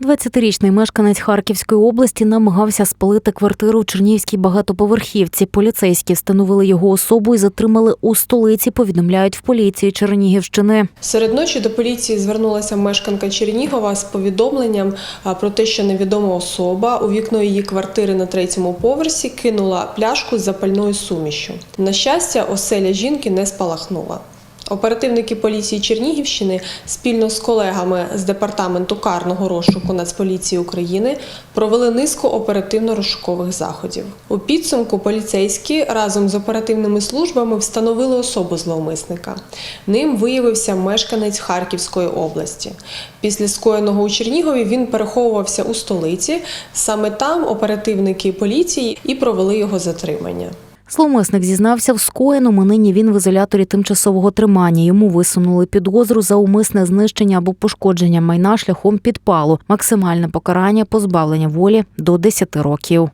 20-річний мешканець Харківської області намагався спалити квартиру у Чернігівській багатоповерхівці. Поліцейські встановили його особу і затримали у столиці. Повідомляють в поліції Чернігівщини. Серед ночі до поліції звернулася мешканка Чернігова з повідомленням про те, що невідома особа у вікно її квартири на третьому поверсі кинула пляшку з запальною сумішю. На щастя, оселя жінки не спалахнула. Оперативники поліції Чернігівщини спільно з колегами з департаменту карного розшуку Нацполіції України провели низку оперативно-розшукових заходів. У підсумку поліцейські разом з оперативними службами встановили особу зловмисника. Ним виявився мешканець Харківської області. Після скоєного у Чернігові він переховувався у столиці. Саме там оперативники поліції і провели його затримання. Зловмисник зізнався в скоєному. Нині він в ізоляторі тимчасового тримання. Йому висунули підозру за умисне знищення або пошкодження майна шляхом підпалу. Максимальне покарання позбавлення волі до 10 років.